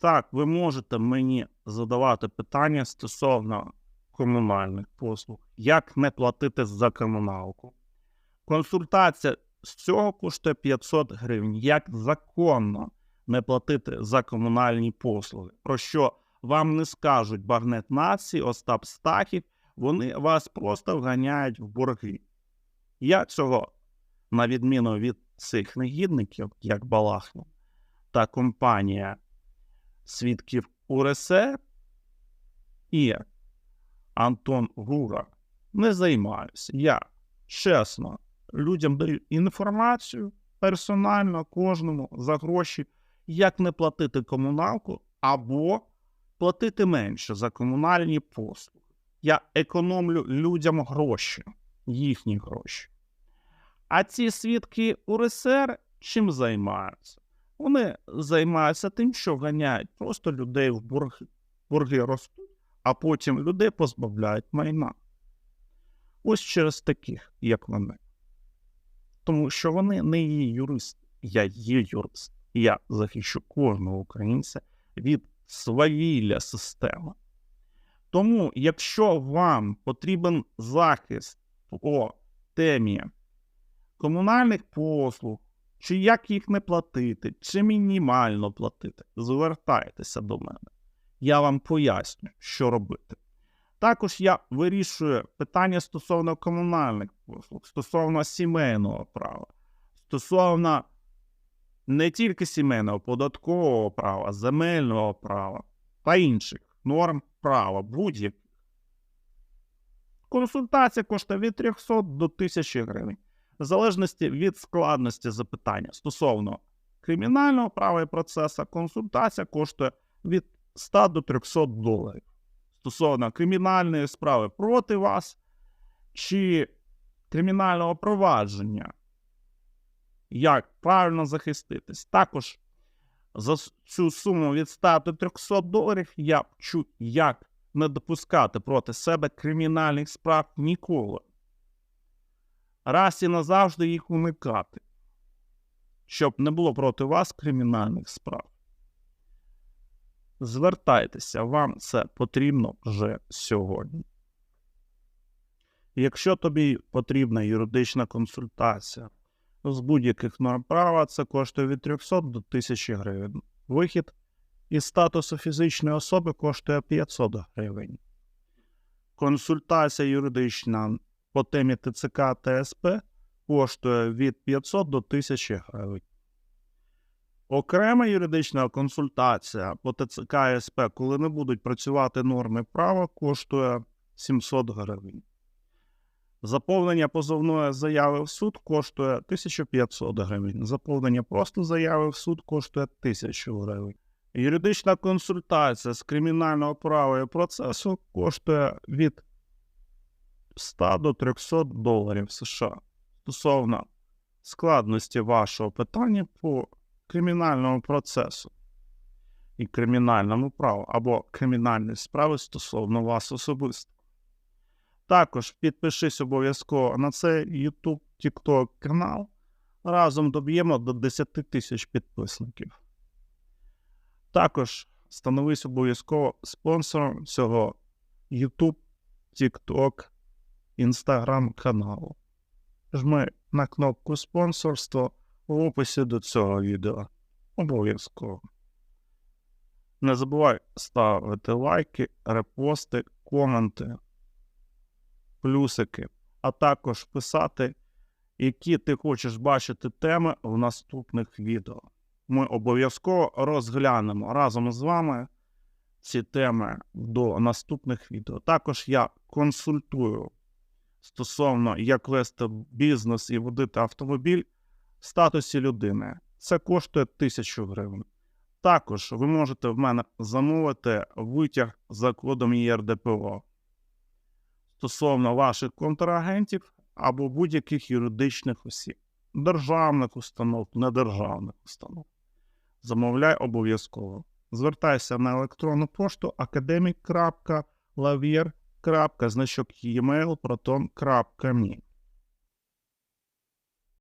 Так, ви можете мені задавати питання стосовно комунальних послуг, як не платити за комуналку. Консультація з цього коштує 500 гривень. Як законно не платити за комунальні послуги, про що вам не скажуть Багнет Нації, Остап Стахів, вони вас просто вганяють в борги. Я цього, на відміну від цих негідників, як Балахно, та компанія свідків УРСР і Антон Гура, не займаюся. Я чесно людям даю інформацію персонально кожному за гроші, як не платити комуналку або платити менше за комунальні послуги. Я економлю людям гроші, їхні гроші. А ці свідки УРСР чим займаються? Вони займаються тим, що ганяють просто людей в борги. Борги ростуть, а потім людей позбавляють майна. Ось через таких, як вони. Тому що вони не є юристи. Я є юрист. Я захищу кожного українця від свавілля системи. Тому, якщо вам потрібен захист по темі комунальних послуг, чи як їх не платити, чи мінімально платити, звертайтеся до мене. Я вам поясню, що робити. Також я вирішую питання стосовно комунальних послуг, стосовно сімейного права, стосовно не тільки сімейного, податкового права, земельного права та інших норм права будь-яких. Консультація коштує від 300 до 1000 гривень, в залежності від складності запитання. Стосовно кримінального права і процесу, консультація коштує від 100 до 300 доларів. Стосовно кримінальної справи проти вас чи кримінального провадження, як правильно захиститись. Також за цю суму від 100 до 300 доларів я вчу, як не допускати проти себе кримінальних справ ніколи. Раз і назавжди їх уникати, щоб не було проти вас кримінальних справ. Звертайтеся, вам це потрібно вже сьогодні. Якщо тобі потрібна юридична консультація з будь-яких норм права, це коштує від 300 до 1000 гривень. Вихід із статусу фізичної особи коштує 500 гривень. Консультація юридична по темі ТЦК та СП коштує від 500 до 1000 гривень. Окрема юридична консультація по ТЦК СП, коли не будуть працювати норми права, коштує 700 гривень. Заповнення позовної заяви в суд коштує 1500 гривень. Заповнення просто заяви в суд коштує 1000 гривень. Юридична консультація з кримінального права і процесу коштує від 100 до 300 доларів США стосовно складності вашого питання по кримінальному процесу і кримінальному праву або кримінальної справи стосовно вас особисто. Також підпишись обов'язково на цей YouTube TikTok канал. Разом доб'ємо до 10 тисяч підписників. Також становись обов'язково спонсором цього YouTube, TikTok, Instagram каналу. Жми на кнопку спонсорство в описі до цього відео. Обов'язково. Не забувай ставити лайки, репости, коменти, плюсики, а також писати, які ти хочеш бачити теми в наступних відео. Ми обов'язково розглянемо разом з вами ці теми до наступних відео. Також я консультую стосовно як вести бізнес і водити автомобіль в статусі людини. Це коштує 1000 гривень. Також ви можете в мене замовити витяг за кодом ЄРДПО стосовно ваших контрагентів або будь-яких юридичних осіб, державних установ, недержавних установ. Замовляй обов'язково. Звертайся на електронну пошту academic.lavier.значок e-mail proton.me